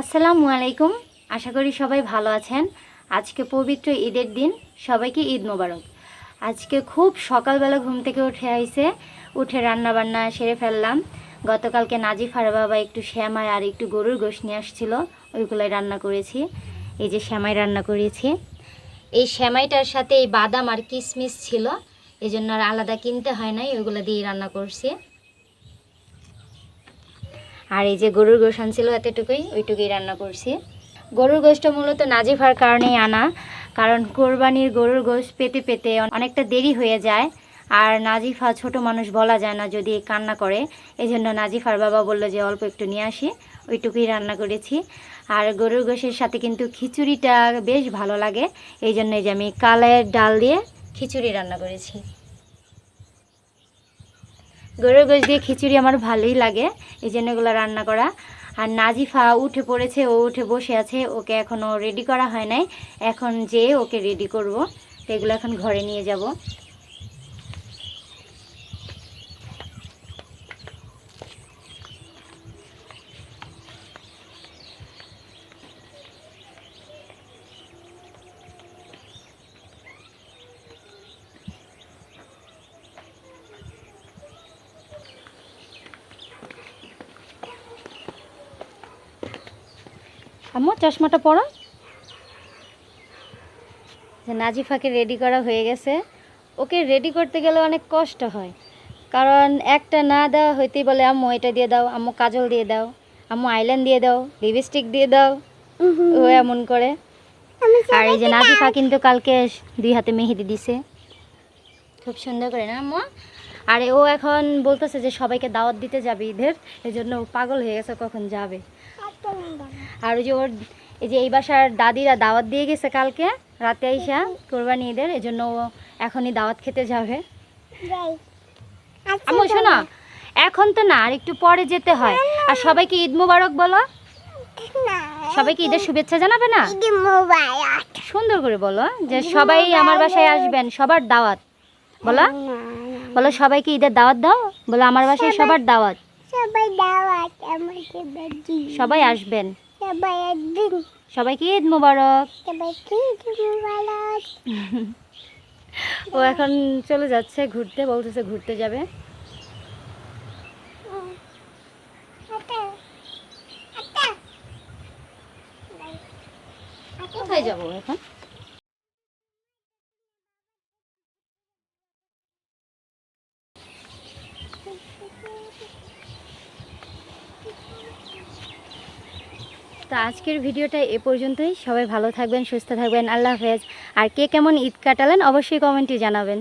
আসসালামু আলাইকুম। আশা করি সবাই ভালো আছেন। আজকে পবিত্র ঈদের দিন। সবাইকে ঈদ মোবারক। আজকে খুব সকালবেলা ঘুম থেকে উঠে আইসে উঠে রান্না বান্না সেরে ফেললাম। গতকালকে নাজিফার বাবা একটু শ্যামাই আর একটু গরুর গোশ নিয়ে আসছিল। ওইগুলোই রান্না করেছি। এই যে শ্যামাই রান্না করেছি। এই শ্যামাইটার সাথে এই বাদাম আর কিশমিশ ছিল। এই জন্য আর আলাদা কিনতে হয় নাই। ওইগুলো দিয়ে রান্না করছি। আর এই যে গরুর গোশ আনছিল এতটুকুই, ওইটুকুই রান্না করছি। গরুর গোশটা মূলত নাজিফার কারণেই আনা, কারণ কোরবানির গরুর গোশ পেতে পেতে অনেকটা দেরি হয়ে যায়, আর নাজিফা ছোট মানুষ বলা যায় না যদি কান্না করে। এই জন্য নাজিফার বাবা বলল যে অল্প একটু নিয়ে আসি, ওইটুকুই রান্না করেছি। আর গরুর গোশের সাথে কিন্তু খিচুড়িটা বেশ ভালো লাগে এই জন্য যে আমি কালের ডাল দিয়ে খিচুড়ি রান্না করেছি। গরুর গোশ দিয়ে খিচুড়ি আমার ভালোই লাগে এই জন্য এগুলো রান্না করা। আর নাজিফা উঠে পড়েছে, ও উঠে বসে আছে, ওকে এখনও রেডি করা হয় নাই। এখন যে ওকে রেডি করব। এগুলো এখন ঘরে নিয়ে যাব। আম্মু চশমাটা পরো যে নাজিফাকে রেডি করা হয়ে গেছে। ওকে রেডি করতে গেলে অনেক কষ্ট হয়। কারণ একটা না দেওয়া হইতেই বলে আম্মু এটা দিয়ে দাও আম্মু কাজল দিয়ে দাও আম্মু আইল্যান্ড দিয়ে দাও লিপস্টিক দিয়ে দাও। ও এমন করে। আর এই যে নাজিফা কিন্তু কালকে দুই হাতে মেহেদি দিছে। খুব সুন্দর করে না আম্মু? আর ও এখন বলতেছে যে সবাইকে দাওয়াত দিতে যাবে ঈদের এই জন্য ও পাগল হয়ে গেছে কখন যাবে? আর ওই যে ওর এই যে এই বাসার দাদিরা দাওয়াত দিয়ে গেছে কালকে রাতে আইসা কোরবানি ঈদের এই জন্য এখনই দাওয়াত খেতে যাবে। আম্মু শোনো এখন তো না আর একটু পরে যেতে হয়। আর সবাইকে ঈদ মুবারক বলো। সবাইকে ঈদের শুভেচ্ছা জানাবে না? সুন্দর করে বলো যে সবাই আমার বাসায় আসবেন সবার দাওয়াত। বলো। বলো সবাইকে ঈদের দাওয়াত দাও। বলো আমার বাসায় সবার দাওয়াত। সবাই দাওয়াত আমাকে বাজি সবাই আসবেন। সবাই একদিন। সবাইকে ঈদ মুবারক। সবাই কি ভালো ও এখন চলে যাচ্ছে ঘুরতে বলতেছে ঘুরতে যাবে। কোথায় যাব এখন? তো আজকের ভিডিওটা এ পর্যন্তই। সবাই ভালো থাকবেন, সুস্থ থাকবেন, আল্লাহ হাফেজ। আর কে কেমন ঈদ কাটালেন অবশ্যই কমেন্টে জানাবেন।